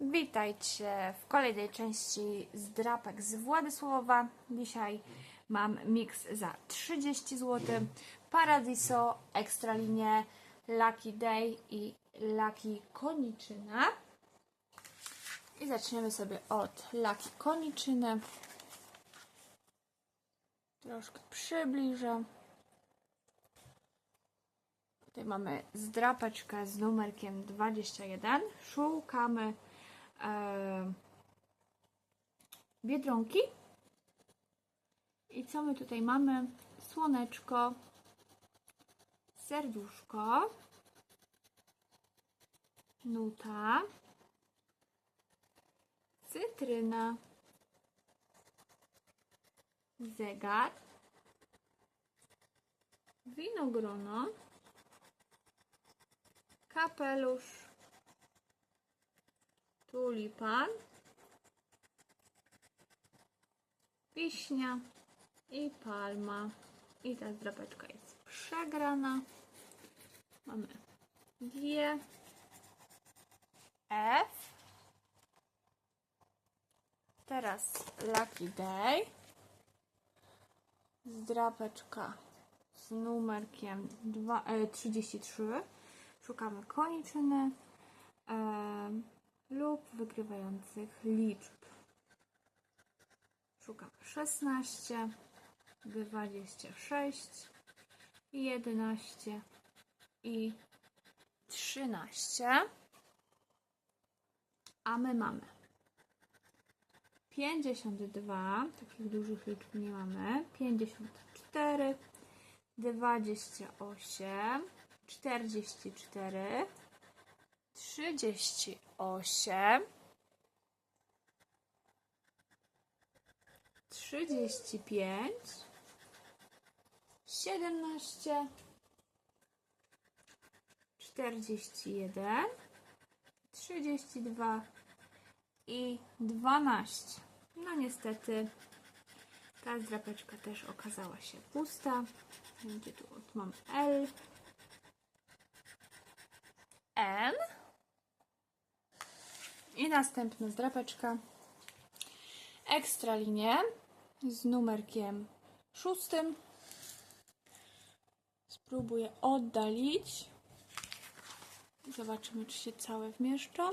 Witajcie w kolejnej części z drapek z Władysławowa. Dzisiaj mam miks za 30 zł. Paradiso, Ekstralinie, Lucky Day i Lucky Koniczyna. I zaczniemy sobie od Lucky Koniczyny. Troszkę przybliżę. Tutaj mamy zdrapeczkę z numerkiem 21. Szukamy e, biedronki. I co my tutaj mamy? Słoneczko, serduszko, nuta, cytryna, zegar, winogrono, kapelusz, tulipan, wiśnia i palma. I ta drapeczka jest przegrana. Mamy dwie F. Teraz Lucky Day. Zdrapeczka z numerkiem dwa- e, 33. Szukamy koniczyny e, lub wygrywających liczb. Szukam 16, 26, 11 i 13. A my mamy 52, takich dużych liczb nie mamy, 54, 28, 44, 38, 35, 17, 41, 32 i 12. No niestety ta zdrapeczka też okazała się pusta. Gdzie tu mam L, N i następna zdrapeczka ekstra linie z numerkiem szóstym. Spróbuję oddalić. Zobaczymy, czy się całe wmieszczą.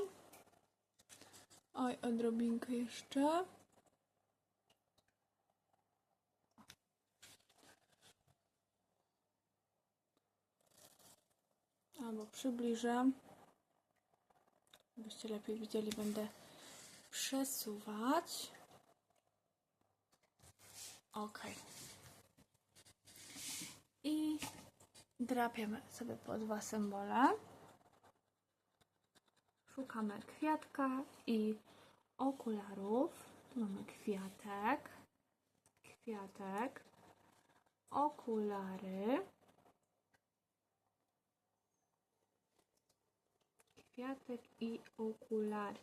Oj, odrobinkę jeszcze. Albo przybliżę. Byście lepiej widzieli, będę przesuwać. Ok. I drapiemy sobie po dwa symbole. Szukamy kwiatka i okularów. Tu mamy kwiatek, kwiatek, okulary, kwiatek i okulary.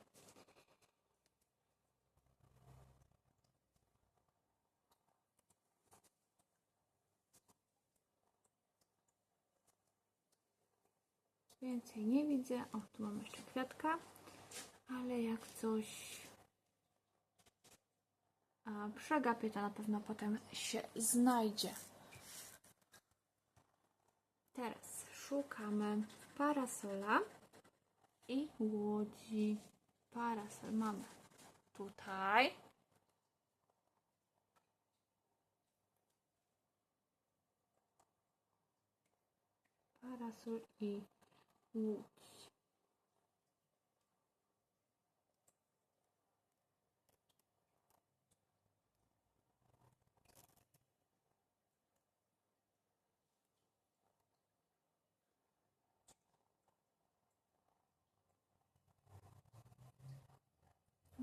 Więcej nie widzę. O, tu mam jeszcze kwiatka, ale jak coś przegapię, to na pewno potem się znajdzie. Teraz szukamy parasola i łodzi. Parasol mamy tutaj. Parasol i łódź.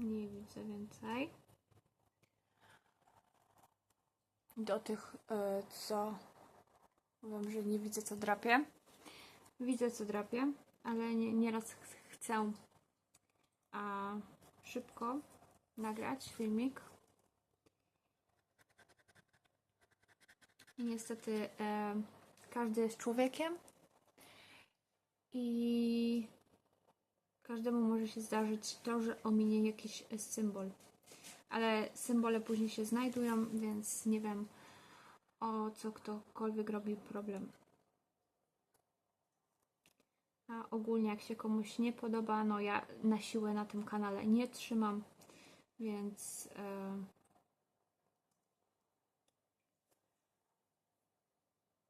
Nie widzę więcej. Do tych, e, co mówią, że nie widzę, co drapie. Widzę, co drapie, ale nie, nieraz ch- chcę a, szybko nagrać filmik. I niestety e, każdy jest człowiekiem i Każdemu może się zdarzyć to, że ominie jakiś e, symbol. Ale symbole później się znajdują, więc nie wiem o co ktokolwiek robi problem. A ogólnie jak się komuś nie podoba, no ja na siłę na tym kanale nie trzymam, więc e,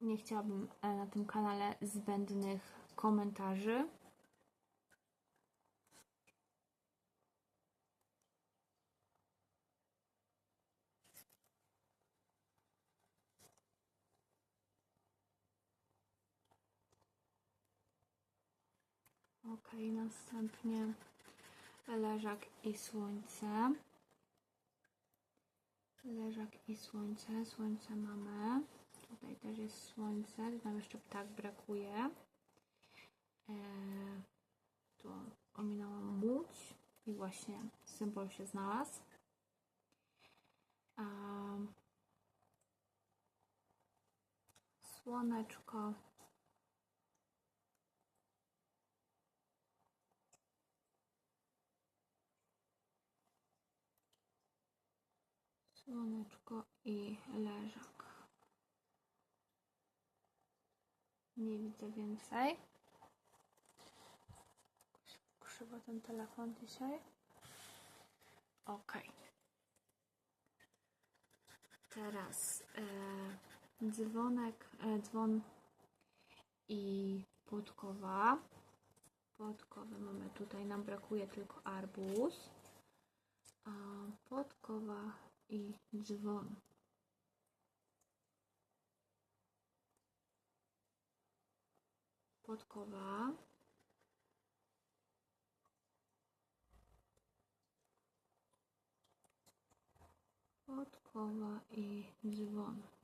nie chciałabym e, na tym kanale zbędnych komentarzy. Ok, następnie leżak i słońce. Leżak i słońce. Słońce mamy. Tutaj też jest słońce. Nam jeszcze ptak brakuje. Eee, tu ominęłam łódź i właśnie symbol się znalazł. Eee, słoneczko. Słoneczko i leżak. Nie widzę więcej. Krzywo ten telefon dzisiaj. Ok. Teraz e, dzwonek, e, dzwon i podkowa. Podkowy mamy tutaj, nam brakuje tylko arbuz. A podkowa i dzwon. Podkowa. Podkowa i dzwon.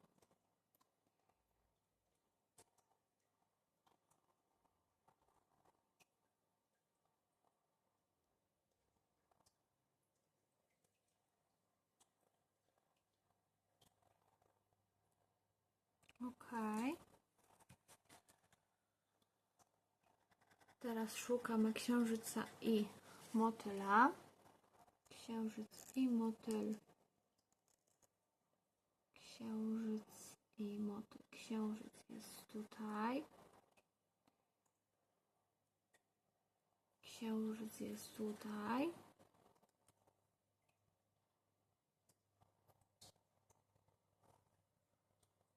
Okej. Teraz szukamy księżyca i motyla. Księżyc i motyl. Księżyc i motyl. Księżyc jest tutaj. Księżyc jest tutaj.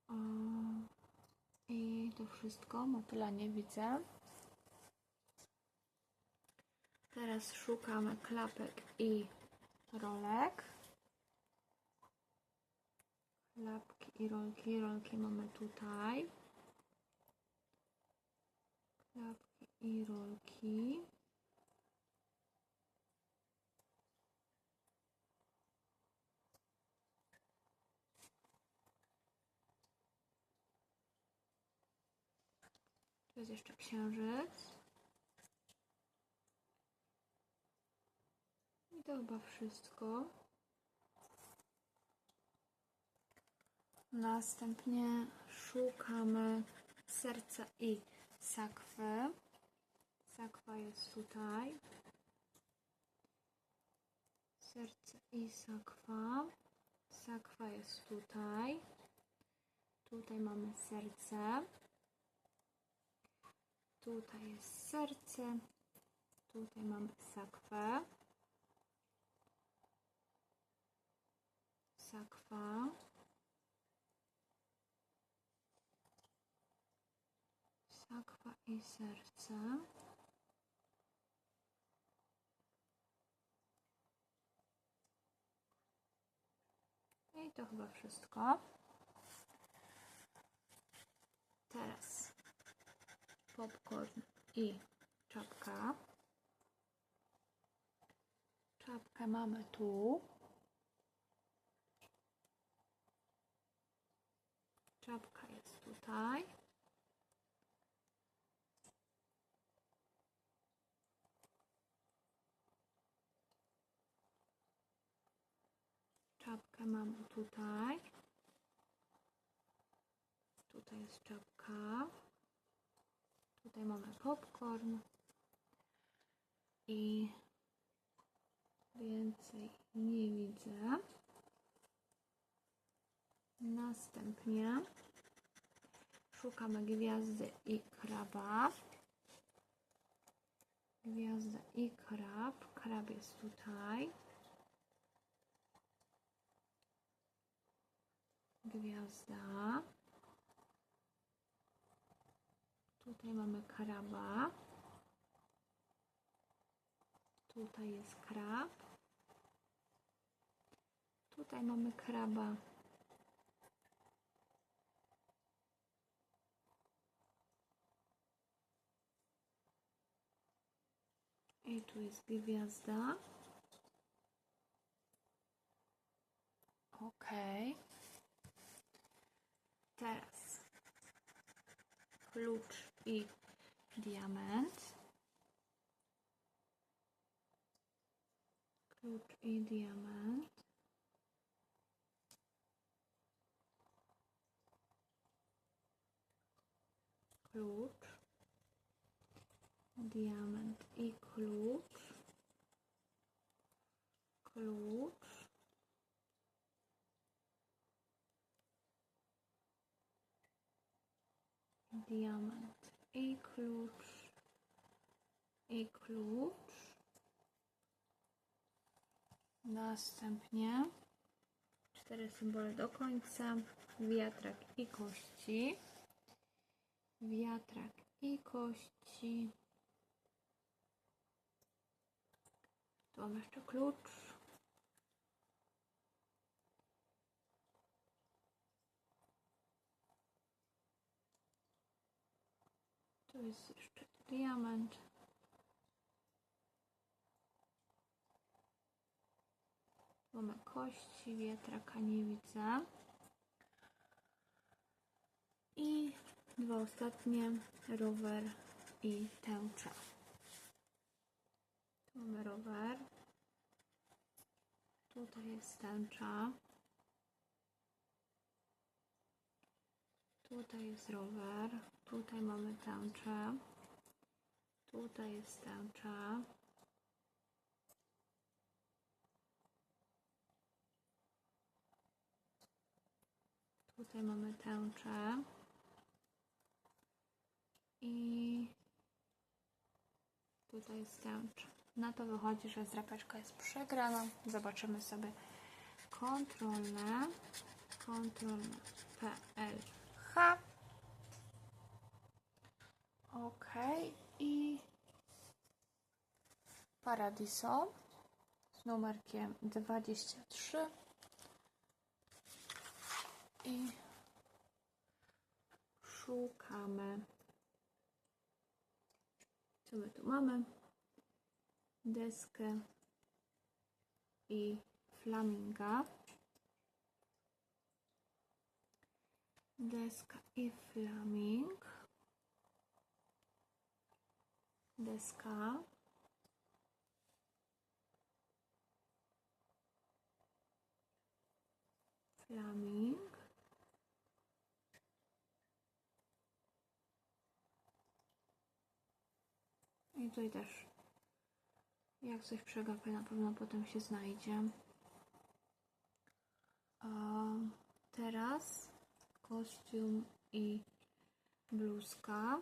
O, I to wszystko. Motyla nie widzę. Teraz szukamy klapek i rolek. Klapki i rolki. Rolki mamy tutaj. Klapki i rolki. Jest jeszcze księżyc. I to chyba wszystko. Następnie szukamy serca i sakwy. Sakwa jest tutaj. Serce i sakwa. Sakwa jest tutaj. Tutaj mamy serce. Tutaj jest serce. Tutaj mamy sakwę. Sakwa. Sakwa i serce. I to chyba wszystko. Teraz popcorn i czapka. Czapkę mamy tu. Czapka jest tutaj. Czapkę mamy tutaj. Tutaj jest czapka. Tutaj mamy popcorn. i więcej nie widzę. Następnie szukamy gwiazdy i kraba. Gwiazda i krab. Krab jest tutaj. Gwiazda. Tutaj mamy kraba. Tutaj jest krab. Tutaj mamy kraba. I tu jest gwiazda. Ok. Teraz klucz i diament. Klucz i diament. Klucz. Diament i klucz. Klucz. Diament i klucz. I klucz. Następnie cztery symbole do końca. Wiatrak i kości. Wiatrak i kości. Tu mam jeszcze klucz. Tu jest jeszcze diament. Mamy kości, wiatraka nie widzę. I dwa ostatnie, rower i tęcza. Tu mamy rower. Tutaj jest tęcza. Tutaj jest rower. Tutaj mamy tęczę. Tutaj jest tęcza. Tutaj mamy tęczę. I tutaj jest tęcza. Na to wychodzi, że zdrapeczka jest przegrana. Zobaczymy sobie kontrolne. Kontrolne PLH. Ok. I Paradiso z numerkiem 23. I szukamy. Co my tu mamy? Deskę i flaminga. Deska i flaming. Deska. Flaming. I tutaj też jak coś przegapię, na pewno potem się znajdzie. A teraz kostium i bluzka.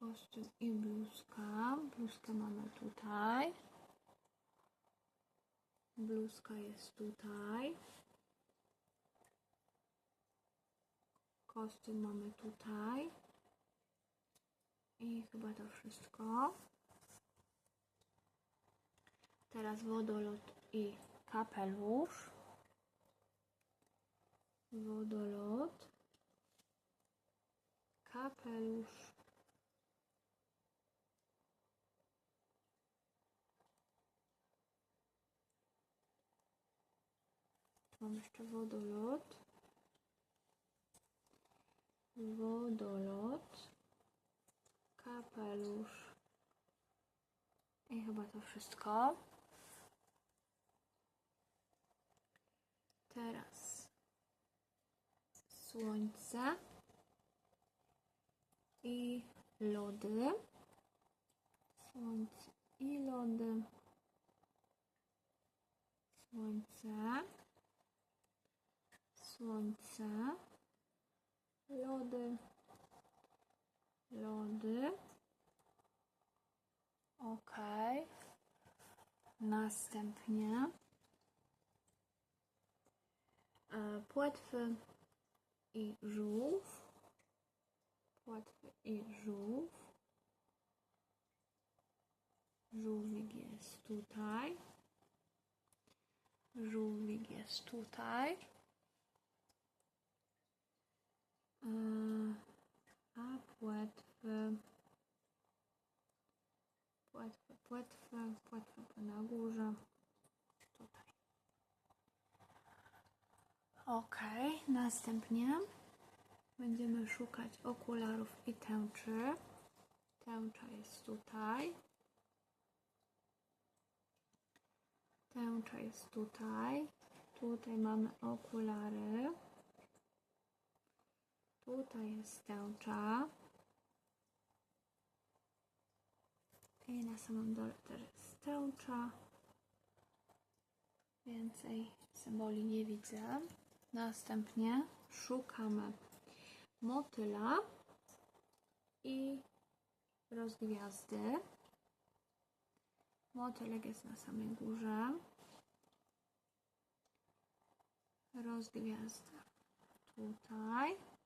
Kostium i bluzka. Bluzkę mamy tutaj. Bluzka jest tutaj. Kostium mamy tutaj. I chyba to wszystko. Teraz wodolot i kapelusz. Wodolot. Kapelusz. Mam jeszcze wodolot. Wodolot kapelusz. I chyba to wszystko. Teraz słońce i lody. Słońce i lody. Słońce. Słońce. Lody. Lody. Ok. Następnie e, płetwy i żółw. Płetwy i żółw. Żółwik jest tutaj. Żółwik jest tutaj. E, A płetwy. Płetwy, płetwy, płetwy na górze. Tutaj. Ok, następnie będziemy szukać okularów i tęczy. Tęcza jest tutaj. Tęcza jest tutaj. Tutaj mamy okulary. Tutaj jest tęcza. I na samym dole też jest tęcza. Więcej symboli nie widzę. Następnie szukamy motyla i rozgwiazdy. Motylek jest na samej górze. Rozgwiazda tutaj.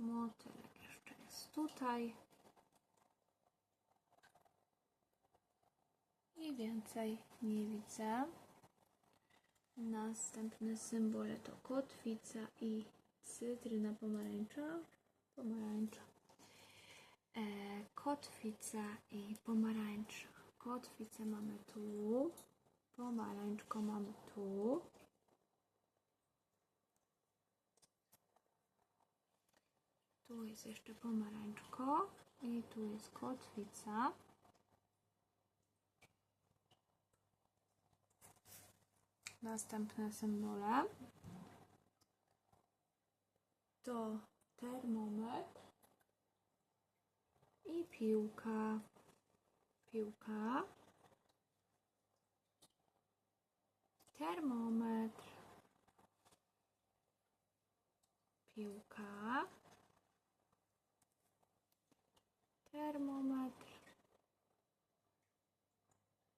Motylek jeszcze jest tutaj. I więcej nie widzę. Następne symbole to kotwica i cytryna pomarańcza. Pomarańcza. E, kotwica i pomarańcza. Kotwicę mamy tu. Pomarańczko mamy tu. Tu jest jeszcze pomarańczko i tu jest kotwica. Następne symbole to termometr i piłka. Piłka. Termometr. Piłka. Termometr.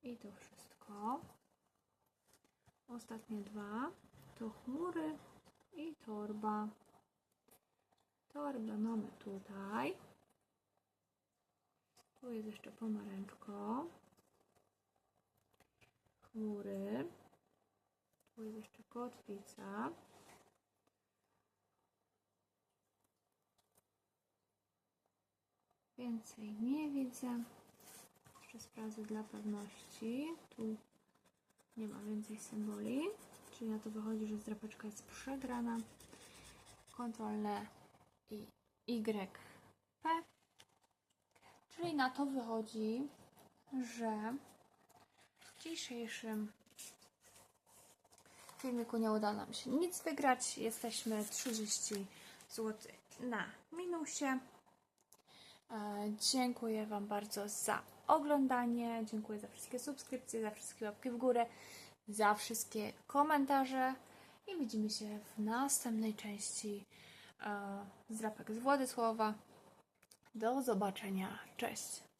I to wszystko. Ostatnie dwa to chmury i torba. Torbę mamy tutaj. Tu jest jeszcze pomarańczko. Chmury. Tu jest jeszcze kotwica. Więcej nie widzę. Jeszcze sprawdzę dla pewności. Tu nie ma więcej symboli, czyli na to wychodzi, że zdrapeczka jest przegrana. Kontrolne i YP. Czyli na to wychodzi, że w dzisiejszym filmiku nie uda nam się nic wygrać. Jesteśmy 30 zł na minusie. E, Dziękuję Wam bardzo za oglądanie. Dziękuję za wszystkie subskrypcje, za wszystkie łapki w górę, za wszystkie komentarze. I widzimy się w następnej części e, z rapek z Władysława. Do zobaczenia. Cześć.